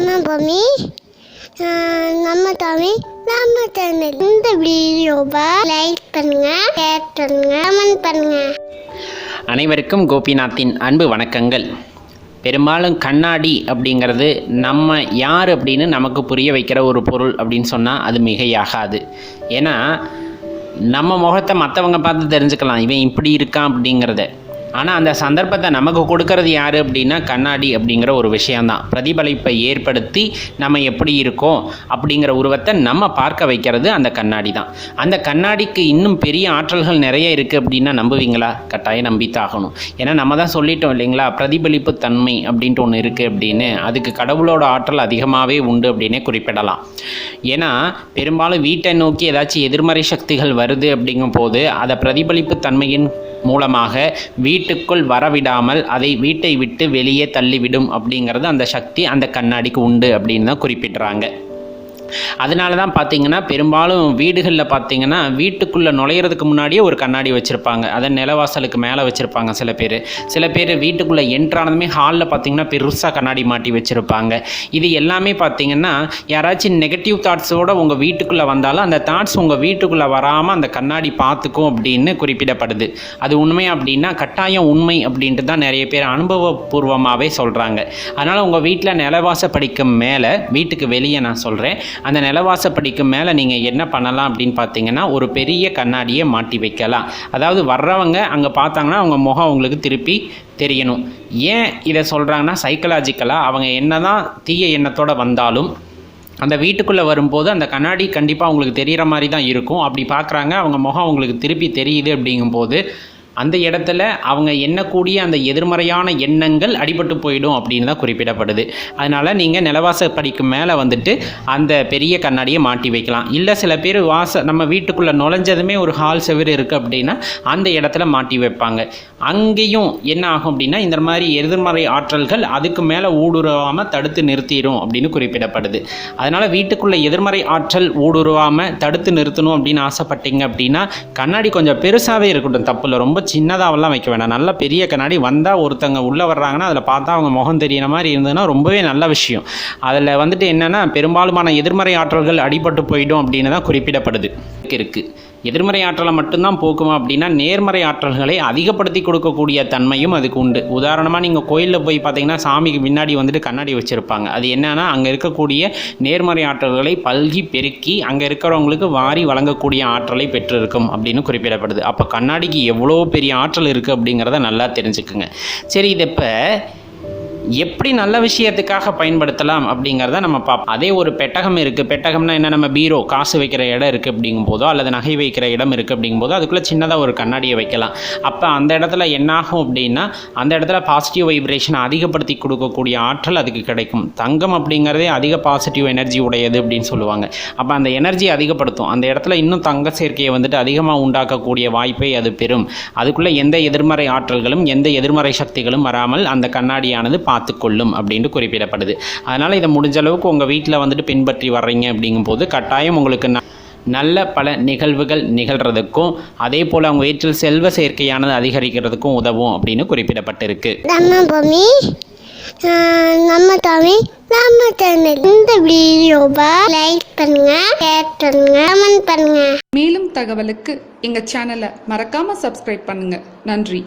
நம்ம பூமி நம்ம தமிழ் நம்ம தமிழ் இந்த வீடியோவை லைக் பண்ணுங்க ஷேர் பண்ணுங்க கமெண்ட் பண்ணுங்க. அனைவருக்கும் கோபிநாத்தின் அன்பு வணக்கங்கள். பெரும்பாலும் கண்ணாடி அப்படிங்கிறது நம்ம யார் அப்படின்னு நமக்கு புரிய வைக்கிற ஒரு பொருள் அப்படின்னு சொன்னால் அது மிகையாகாது. ஏன்னா நம்ம முகத்தை மற்றவங்க பார்த்து தெரிஞ்சுக்கலாம் இவன் இப்படி இருக்கான் அப்படிங்கிறத. ஆனால் அந்த சந்தர்ப்பத்தை நமக்கு கொடுக்கறது யார் அப்படின்னா கண்ணாடி அப்படிங்கிற ஒரு விஷயந்தான் பிரதிபலிப்பை ஏற்படுத்தி நம்ம எப்படி இருக்கோம் அப்படிங்கிற உருவத்தை நம்ம பார்க்க வைக்கிறது அந்த கண்ணாடி தான் அந்த கண்ணாடிக்கு இன்னும் பெரிய ஆற்றல்கள் நிறைய இருக்குது அப்படின்னா நம்புவீங்களா? கட்டாயம் நம்பித்தாகணும். ஏன்னா நம்ம தான் சொல்லிட்டோம் இல்லைங்களா? பிரதிபலிப்பு தன்மை அப்படின்ட்டு ஒன்று இருக்குது அப்படின்னு. அதுக்கு கடவுளோட ஆற்றல் அதிகமாகவே உண்டு அப்படின்னே குறிப்பிடலாம். ஏன்னா பெரும்பாலும் வீட்டை நோக்கி ஏதாச்சும் எதிர்மறை சக்திகள் வருது அப்படிங்கும் போது அதை பிரதிபலிப்பு தன்மையின் மூலமாக வீட்டுக்குள் வரவிடாமல் அதை வீட்டை விட்டு வெளியே தள்ளிவிடும் அப்படிங்கிறது அந்த சக்தி அந்த கண்ணாடிக்கு உண்டு அப்படின்னு தான் குறிப்பிடுறாங்க. அதனால தான் பார்த்தீங்கன்னா பெரும்பாலும் வீடுகளில் பார்த்தீங்கன்னா வீட்டுக்குள்ளே நுழையிறதுக்கு முன்னாடியே ஒரு கண்ணாடி வச்சுருப்பாங்க. அதை நிலவாசலுக்கு மேலே வச்சுருப்பாங்க சில பேர். சில பேர் வீட்டுக்குள்ளே என்ட்ரானதுமே ஹாலில் பார்த்தீங்கன்னா பெருசாக கண்ணாடி மாட்டி வச்சுருப்பாங்க. இது எல்லாமே பார்த்தீங்கன்னா யாராச்சும் நெகட்டிவ் தாட்ஸோடு உங்கள் வீட்டுக்குள்ளே வந்தாலும் அந்த தாட்ஸ் உங்கள் வீட்டுக்குள்ளே வராமல் அந்த கண்ணாடி பார்த்துக்கும் அப்படின்னு குறிப்பிடப்படுது. அது உண்மை அப்படின்னா கட்டாயம் உண்மை அப்படின்ட்டு தான் நிறைய பேர் அனுபவபூர்வமாகவே சொல்கிறாங்க அதனால் உங்கள் வீட்டில் நிலவாசப்படிக்கு மேலே வீட்டுக்கு வெளியே நான் சொல்கிறேன் அந்த நிலவாசப்படிக்கு மேலே நீங்கள் என்ன பண்ணலாம் அப்படின்னு பார்த்தீங்கன்னா ஒரு பெரிய கண்ணாடியை மாட்டி வைக்கலாம். அதாவது வர்றவங்க அங்கே பார்த்தாங்கன்னா அவங்க முகம் அவங்களுக்கு திருப்பி தெரியணும். ஏன் இதை சொல்கிறாங்கன்னா சைக்கலாஜிக்கலாக அவங்க என்ன தான் தீய எண்ணத்தோடு வந்தாலும் அந்த வீட்டுக்குள்ளே வரும்போது அந்த கண்ணாடி கண்டிப்பாக அவங்களுக்கு தெரிகிற மாதிரி தான் இருக்கும். அப்படி பார்க்குறாங்க அவங்க முகம் அவங்களுக்கு திருப்பி தெரியுது அப்படிங்கும்போது அந்த இடத்துல அவங்க எண்ணக்கூடிய அந்த எதிர்மறையான எண்ணங்கள் அடிபட்டு போயிடும் அப்படின்னு தான் குறிப்பிடப்படுது. அதனால் நீங்கள் நிலவாசப்படிக்கு மேலே வந்துட்டு அந்த பெரிய கண்ணாடியை மாட்டி வைக்கலாம். இல்லை சில பேர் வாச நம்ம வீட்டுக்குள்ளே நுழைஞ்சதுமே ஒரு ஹால் செவர் இருக்குது அப்படின்னா அந்த இடத்துல மாட்டி வைப்பாங்க. அங்கேயும் என்ன ஆகும் அப்படின்னா இந்த மாதிரி எதிர்மறை ஆற்றல்கள் அதுக்கு மேலே ஊடுருவாமல் தடுத்து நிறுத்திடும் அப்படின்னு குறிப்பிடப்படுது. அதனால் வீட்டுக்குள்ளே எதிர்மறை ஆற்றல் ஊடுருவாமல் தடுத்து நிறுத்தணும் அப்படின்னு ஆசைப்பட்டீங்க அப்படின்னா கண்ணாடி கொஞ்சம் பெருசாகவே இருக்கட்டும் தப்பில் ரொம்ப ரொம்ப சின்னதாகலாம் வைக்க வேண்டாம். நல்ல பெரிய கண்ணாடி வந்தால் ஒருத்தங்க உள்ளே வர்றாங்கன்னா அதில் பார்த்தா அவங்க முகம் தெரியிற மாதிரி இருந்ததுன்னா ரொம்பவே நல்ல விஷயம். அதில் வந்துட்டு என்னென்னா பெரும்பாலுமான எதிர்மறை ஆற்றல்கள் அடிபட்டு போயிடும் அப்படின்னு தான் குறிப்பிடப்படுது. இருக்குது எதிர்மறை ஆற்றலை மட்டும்தான் போக்குமா அப்படின்னா நேர்மறை ஆற்றல்களை அதிகப்படுத்தி கொடுக்கக்கூடிய தன்மையும் அதுக்கு உண்டு. உதாரணமாக நீங்கள் கோயிலில் போய் பார்த்தீங்கன்னா சாமிக்கு முன்னாடி வந்துட்டு கண்ணாடி வச்சுருப்பாங்க. அது என்னன்னா அங்கே இருக்கக்கூடிய நேர்மறை ஆற்றல்களை பல்கி பெருக்கி அங்கே இருக்கிறவங்களுக்கு வாரி வழங்கக்கூடிய ஆற்றலை பெற்றிருக்கும் அப்படின்னு குறிப்பிடப்படுது. அப்போ கண்ணாடிக்கு எவ்வளோ பெரிய ஆற்றல் இருக்குது அப்படிங்கிறத நல்லா தெரிஞ்சுக்குங்க. சரி இதை இப்போ எப்படி நல்ல விஷயத்துக்காக பயன்படுத்தலாம் அப்படிங்கிறத நம்ம பார்ப்போம். அதே ஒரு பெட்டகம் இருக்குது பெட்டகம்னா என்ன? நம்ம பீரோ காசு வைக்கிற இடம் இருக்குது அப்படிங்கும் போதோ அல்லது நகை வைக்கிற இடம் இருக்குது அப்படிங்கும் போதோ அதுக்குள்ளே சின்னதாக ஒரு கண்ணாடியை வைக்கலாம். அப்போ அந்த இடத்துல என்னாகும் அப்படின்னா அந்த இடத்துல பாசிட்டிவ் வைப்ரேஷனை அதிகப்படுத்தி கொடுக்கக்கூடிய ஆற்றல் அதுக்கு கிடைக்கும். தங்கம் அப்படிங்கிறதே அதிக பாசிட்டிவ் எனர்ஜி உடையது அப்படின்னு சொல்லுவாங்க. அப்போ அந்த எனர்ஜி அதிகப்படுத்தும். அந்த இடத்துல இன்னும் தங்க சேர்க்கையை வந்துட்டு அதிகமாக உண்டாக்கக்கூடிய வாய்ப்பை அது பெறும். அதுக்குள்ளே எந்த எதிர்மறை ஆற்றல்களும் எந்த எதிர்மறை சக்திகளும் வராமல் அந்த கண்ணாடியானது பா பார்த்துக்கொள்ளும் அப்படின்ட்டு குறிப்பிடப்படுது. அதனால் இதை முடிஞ்ச அளவுக்கு உங்கள் வீட்டில் வந்துட்டு பின்பற்றி வர்றீங்க அப்படிங்கும்போது கட்டாயம் உங்களுக்கு நல்ல பல நிகழ்வுகள் நிகழ்கிறதுக்கும் அதே போல் அவங்க வீட்டில் செல்வ சேர்க்கையானது அதிகரிக்கிறதுக்கும் உதவும் அப்படின்னு குறிப்பிடப்பட்டிருக்கு. நம்ம பூமி ஆஹ் நம்ம தமிழ் நம்ம சேனல். இந்த வீடியோவை லைக் பண்ணுங்க ஷேர் பண்ணுங்க கமெண்ட் பண்ணுங்க. மேலும் தகவலுக்கு எங்கள் சேனலை மறக்காமல் சப்ஸ்கிரைப் பண்ணுங்கள் நன்றி.